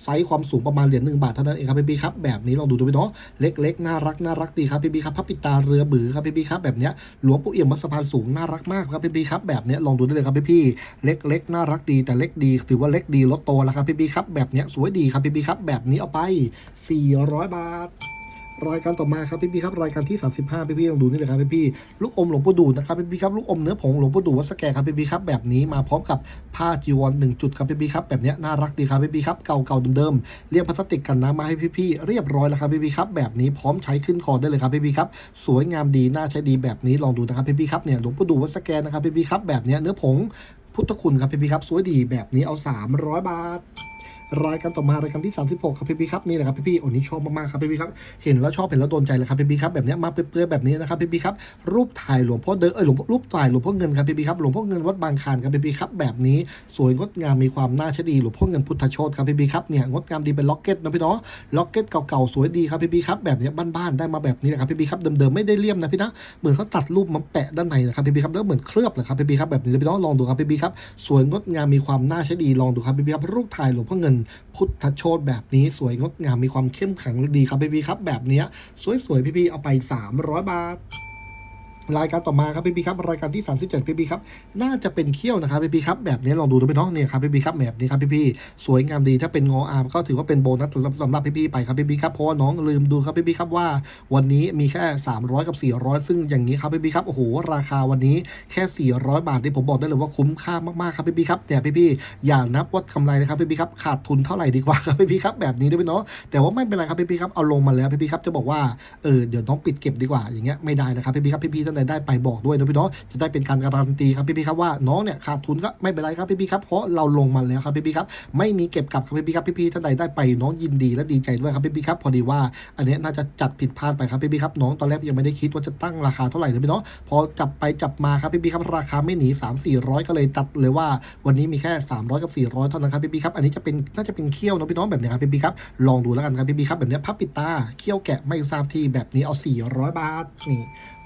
Speaker 1: ไซส์ความสูงประมาณเหรียญหนึ่งบาทเท่านั้นเองครับพี่พี่ครับแบบนี้ลองดูดูพี่เนาะเล็กๆน่ารักน่ารักดีครับพี่พี่ครับพระปิดตาเรือบือครับพี่พี่ครับแบบเนี้ยหลวงปู่เอี่ยมวัดสะพานสูงน่ารักมากครับพี่พี่ครับแบบเนี้ยลองดูได้เลยครับพี่พี่เล็กๆน่ารักดีแต่เล็กดีถือว่าเล็กดีลดโตแล้วครับพี่พี่ครับแบบเนี้ยสวยดีครับพี่พี่ครับแบบนี้เอาไป 400 บาท รายการต่อมาครับพี่พี่ครับรายการที่ 35 พี่พี่ลองดูนี่เลยครับพี่พี่ลูกอมหลวงปู่ดูนะครับพี่พี่ครับลูกอมเนื้อผงหลวงปู่ดูวัดสแกครับพี่พี่ครับแบบนี้มาพร้อมกับผ้าจีวรหนึ่งจุดครับพี่พี่ครับแบบนี้น่ารักดีครับพี่พี่ครับเก่าๆเดิมๆเรียกพลาสติกกันน้ำมาให้พี่พี่เรียบร้อยแล้วครับพี่พี่ครับแบบนี้พร้อมใช้ขึ้นคอได้เลยครับพี่พี่ครับสวยงามดีน่าใช้ดีแบบนี้ลองดูนะครับพี่พี่ครับเนี่ยหลวงปู่ดูวัดสแกนะครับพี่พี่ครับแบบเนี้ยเนื้อผงพุทธคุณครับพี่พี่ครับสวยดีแบบนี้เอา 300 บาท รายการต่อมารายการที่ 36 ครับพี่พี่ครับนี่แหละครับพี่พี่โอ้นี่ชอบมากๆครับพี่พี่ครับเห็นแล้วชอบเห็นแล้วโดนใจเลยครับพี่พี่ครับแบบนี้มาเปื้อยๆแบบนี้นะครับพี่พี่ครับรูปถ่ายหลวงพ่อเดินเออหลวงรูปถ่ายหลวงพ่อเงินครับพี่พี่ครับหลวงพ่อเงินวัดบางคานครับพี่พี่ครับแบบนี้สวยงดงามมีความน่าใช้ดีหลวงพ่อเงินพุทธโชตครับพี่พี่ครับเนี่ยงดงามดีเป็นล็อกเก็ตนะพี่เนาะล็อกเก็ตเก่าๆสวยดีครับพี่พี่ครับแบบนี้บ้านๆได้มาแบบนี้นะครับพี่พี่ครับเดิมๆไม่ได้เลี่ยมนะพี่นะเหมือนเขาตัดรูปมาแปะด้านในนะครับพี่พี่ครับแล้วเหมือนเคลือบเลยครับพี่พี่ครับแบบนี้พี่น้องลองดูครับพี่พี่ครับสวยงดงามมีความน่าใช้ดีลองดูครับพี่พี่ครับรูปถ่ายหลวงพ่อเงินพุทธโชตแบบนี้สวยงดงามมีความเข้มแข็งดีครับพี่พี่ครับ แบบนี้สวยๆพี่พี่เอาไป 300 บาท รายการต่อมาครับพี่พีครับรายการที่ 37พี่พีครับน่าจะเป็นเขี้ยวนะครับพี่พีครับแบบนี้ลองดูดูไปเนาะเนี่ยครับพี่พีครับแบบนี้ครับพี่พีสวยงามดีถ้าเป็นงออาร์มก็ถือว่าเป็นโบนัสสำหรับสำหรับพี่พีไปครับพี่พีครับเพราะว่าน้องลืมดูครับพี่พีครับว่า วันนี้มีแค่ 300 กับ 400 ซึ่งอย่างนี้ครับพี่พีครับโอ้โหราคาวันนี้แค่ 400 บาทที่ผมบอกได้เลยว่าคุ้มค่ามากๆครับพี่พีครับเนี่ยพี่พีอย่านับว่ากำไรนะครับพี่พีครับขาดทุนเท่าไหร่ดีกว่าครับพี่พีครับแบบนี้ด้วยเนาะแต่ว่าไม่เป็นไรครับพี่พีครับเอาลงมาแล้วพี่พีครับจะบอกว่าเออเดี๋ยวน้องปิดเก็บดีกว่าอย่างเงี้ยไม่ได้นะครับพี่พีครับพี่พีท่านใดได้ไปบอกด้วยนะพี่เนาะจะได้เป็นการการันตีครับพี่พี่ครับว่าน้องเนี่ยขาดทุนก็ไม่เป็นไรครับพี่พี่ครับเพราะเราลงมาแล้วครับพี่พี่ครับไม่มีเก็บกลับครับพี่พี่ครับพี่พี่ท่านใดได้ไปน้องยินดีและดีใจด้วยครับพี่พี่ครับพอดีว่า อันนี้น่าจะจัดผิดพลาดไปครับพี่พี่ครับน้องตอนแรกยังไม่ได้คิดว่าจะตั้งราคาเท่าไหร่นะพี่เนาะพอจับไปจับมาครับพี่พี่ครับราคาไม่หนี 3 4 0 0 ก็เลยตัดเลยว่า วันนี้มีแค่ 300 กับ 400 เท่านั้นครับพี่พี่ครับอันนี้จะเป็นน่าจะเป็นเขี้ยวนะพี่น้องแบบนี้ครับพี่พีครับลองดูแล้วกันครับพี่พีครับแบบนี้พับปิดตาเขี้ยวแกะไม่ทราบที่แบบนี้เอา 400 บาทนี่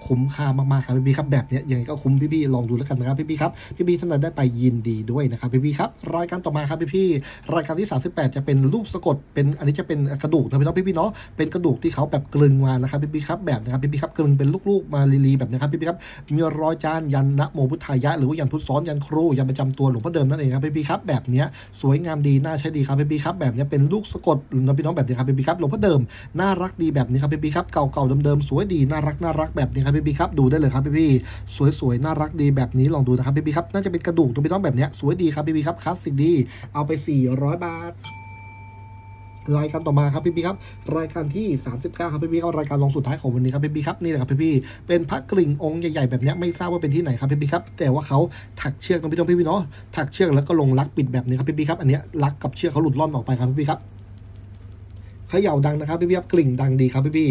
Speaker 1: คุ้มค่ามากๆครับพี่พีครับแบบเนี้ยยังไงก็คุ้มพี่ๆลองดูแล้วกันนะครับพี่พีครับพี่ๆท่านใดได้ไปยินดีด้วยนะครับพี่พีครับรายการต่อมาครับพี่ๆรายการที่ 38 จะเป็นลูกสะกดเป็นอันนี้จะเป็นกระดูกนะพี่น้องพี่ๆเนาะเป็นกระดูกที่เขาแบบกลึงมานะครับพี่ๆครับแบบนะครับพี่ๆครับกลึงเป็นลูกๆมาลีๆแบบนะครับพี่ๆครับมีรอยจานยันนะโมพุทธายะ หรือว่ายันพุทธซ้อนยันครูยันประจำตัวหลวงพ่อเดิมนั่นเองครับพี่ๆครับแบบเนี้ยสวยงามดีน่าใช้ดีครับพี่ๆครับแบบเนี้ยเป็นลูกสะกดนะพี่น้องแบบนี้ครับพี่ๆครับหลวงพ่อเดิมน่ารักดีแบบนี้ครับพี่ๆครับเก่าๆเดิมๆสวยดีน่ารักน่ารักแบบนี้ครับพี่ๆครับดูได้เลยครับพี่ๆสวยๆน่ารักดีแบบนี้ลองดูนะครับพี่ๆครับน่าจะเป็นกระดูกตัวพี่น้องแบบเนี้ยสวยดีครับพี่ๆครับคลาสสิกดีเอาไป 400 บาทรายการต่อมาครับพี่พี่ครับรายการที่ 39 ครับพี่พี่ครับรายการรองสุดท้ายของวันนี้ครับพี่พี่ครับนี่แหละครับพี่พี่เป็นพระกริ่งองค์ใหญ่ๆแบบเนี้ยไม่ทราบว่าเป็นที่ไหนครับพี่พี่ครับแต่ว่าเขาถักเชือกตรงพี่ตรงพี่พี่เนาะถักเชือกแล้วก็ลงลักปิดแบบนี้ครับพี่พี่ครับอันเนี้ยลักกับเชือกเขาหลุดล่อนออกไปครับพี่พี่ครับเขย่าดังนะครับพี่พี่ครับกลิ่งดังดีครับพี่พี่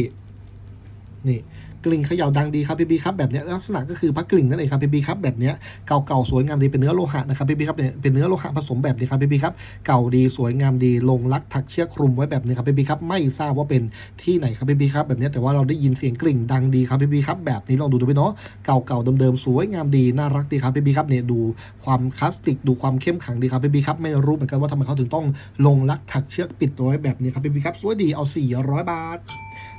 Speaker 1: นี่ กลิ่งเขย่าดังดีครับพี่พี่ครับแบบเนี้ยลักษณะก็คือพระกลิ่งนั่นเองครับพี่พี่ครับแบบเนี้ยเก่าๆสวยงามดีเป็นเนื้อโลหะนะครับพี่พี่ครับเนี่ยเป็นเนื้อโลหะผสมแบบนี้ครับพี่พี่ครับเก่าดีสวยงามดีลงลักถักเชือกคลุมไว้แบบนี้ครับพี่พี่ครับไม่ทราบว่าเป็นที่ไหนครับพี่พี่ครับแบบนี้แต่ว่าเราได้ยินเสียงกลิ่งดังดีครับพี่พี่ครับแบบนี้ลองดูดูไปเนาะเก่าๆเดิมๆสวยงามดีน่ารักดีครับพี่พี่ครับเนี่ยดูความคลาสสิกดูความเข้มขังดีครับพี่พี่ครับไม่รู้เหมือนกันว่าทำไมเขาถึงต้องลงลักถักเชือกปิดตัวไว้แบบนี้ครับพี่พี่ครับสวยดีเอา 400 บาท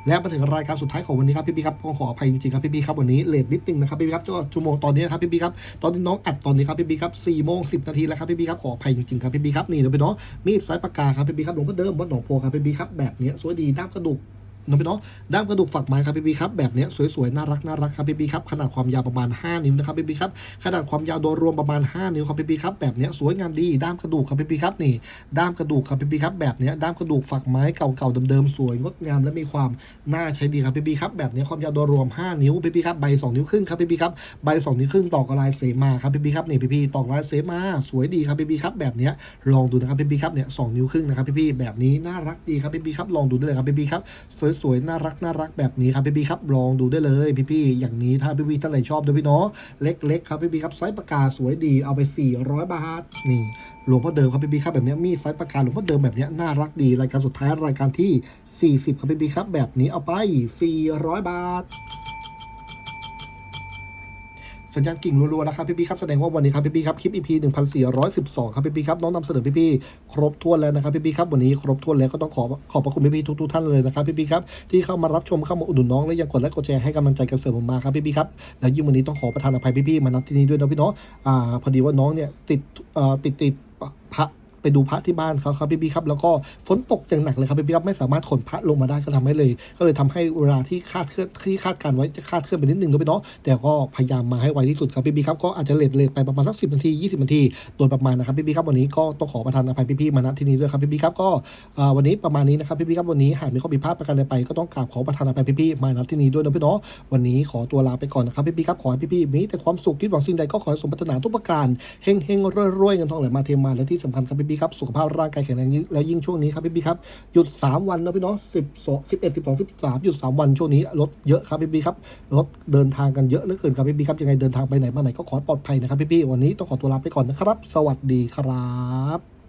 Speaker 1: และมาถึงรายการสุดท้ายของวันนี้ครับพี่พี่ครับต้องขออภัยจริงๆครับพี่พี่ครับวันนี้เลทนิดนึงนะครับพี่พี่ครับชั่วโมงตอนนี้นะครับพี่พี่ครับตอนนี้น้องอัดตอนนี้ครับพี่พี่ครับสี่โมงสิบนาทีแล้วครับพี่พี่ครับขออภัยจริงๆครับพี่พี่ครับนี่เดี๋ยวไปเนาะมีดสายปากกาครับพี่พี่ครับหลวงพ่อเดิมวัดหนองโพครับพี่พี่ครับแบบนี้สวยดีด้ามกระดูก นะพี่เนาะด้ามกระดูกฝักไม้ครับพี่พี่ครับแบบนี้สวยๆน่ารักน่ารักครับพี่พี่ครับขนาดความยาวประมาณ 5 นิ้วนะครับพี่พี่ครับขนาดความยาวโดยรวมประมาณ 5 นิ้วครับพี่พี่ครับแบบนี้สวยงามดีด้ามกระดูกครับพี่พี่ครับนี่ด้ามกระดูกครับพี่พี่ครับแบบนี้ด้ามกระดูกฝักไม้เก่าๆเดิมๆสวยงดงามและมีความน่าใช้ดีครับพี่พี่ครับแบบนี้ความยาวโดยรวม 5 นิ้วพี่พี่ครับใบ 2 นิ้วครึ่งครับพี่พี่ครับใบ 2 นิ้วครึ่งตอกลายเสมาครับพี่พี่ครับนี่พี่พี่ตอกลายเสมาสวยดีครับพี่พี่ครับแบบนี้ลองดูนะครับพี่พี่ครับเนี่ยสองนิ้วครึ่งนะครับพี่พี่แบบนี้น่ารักดีครับพี่พี่ครับลองดูได้เลยครับพี่พี่ครับสวยๆน่ารักน่ารักแบบนี้ครับพี่พี่ครับลองดูได้เลยพี่พี่อย่างนี้ถ้าพี่พี่ท่านไหนชอบด้วยพี่เนาะเล็กๆครับพี่พี่ครับไซส์ปากกาสวยดีเอาไป 400 บาทนี่หลวงพ่อเดิมครับพี่บีครับแบบนี้มีไซส์ปากกาหลวงพ่อเดิมแบบนี้น่ารักดีรายการสุดท้ายรายการที่ 40 ครับพี่บีครับแบบนี้เอาไป 400 บาท สัญญาณกิ่งรัวๆนะครับพี่พี่ครับแสดงว่าวันนี้ครับพี่พี่ครับคลิป EP 1412ครับพี่พี่ครับน้องนำเสนอพี่พี่ครบถ้วนแล้วนะครับพี่พี่ครับวันนี้ครบถ้วนแล้วก็ต้องขอขอบพระคุณพี่พี่ทุกๆท่านเลยนะครับพี่พี่ครับที่เข้ามารับชมเข้ามาอุดหนุนน้องและยังกดไลค์กดแชร์ให้กำลังใจกันเสริมผมมาครับพี่พี่ครับแล้วยิ่งวันนี้ต้องขอประทานอภัยพี่พี่มานัดที่นี้ด้วยนะพี่เนาะอ่าพอดีว่าน้องเนี่ยติดอ่าติดติดพระ ไปดูพระที่บ้านเขาครับพี่ๆครับแล้วก็ฝนตกอย่างหนักเลยครับพี่ๆครับไม่สามารถขนพระลงมาได้ก็ทำให้เลย ก็เลยทำให้เวลาที่คาดเคลื่อนที่คาดการไว้จะคาดเคลื่อนไปนิดนึงนะพี่เนาะแต่ก็พยายามมาให้ไวที่สุดครับพี่ๆครับก็อาจจะเลทเลทไปประมาณสักสินาที20 นาทีโดยประมาณนะครับพี่ๆครับวันนี้ก็ต้องขอประทานอภัยพี่ๆมาณที่นี้ด้วยครับพี่ๆครับก็วันนี้ประมาณนี้นะครับพี่ๆครับวันนี้หากมีข้อผิดพลาดประการใดไปก็ต้องกราบขอประทานอภัยพี่ๆมาณที่นี้ด้วยนะพี่เนาะวันนี้ขอตัวลาไปก่อนนะครับพี่ๆครับขอให้พี่ๆมีแต่ความสุขคิดหวังสิ่งใดก็ขอให้สมปรารถนาทุกประการเฮงเฮงๆรวยเงินทองไหลมาเทมาและที่สำคัญครับพี่ๆครับ สุขภาพร่างกายแข็งแรงแล้วยิ่งช่วงนี้ครับพี่บี้ครับ หยุด 3 วันนะพี่เนาะสิบสองสิบเอ็ดสิบสองสิบสามหยุด 3 วันช่วงนี้รถเยอะครับพี่บี้ครับรถเดินทางกันเยอะเหลือเกินครับพี่บี้ครับยังไงเดินทางไปไหนมาไหนก็ขอปลอดภัยนะครับพี่บี้วันนี้ต้องขอตัวลาไปก่อนนะครับ สวัสดีครับ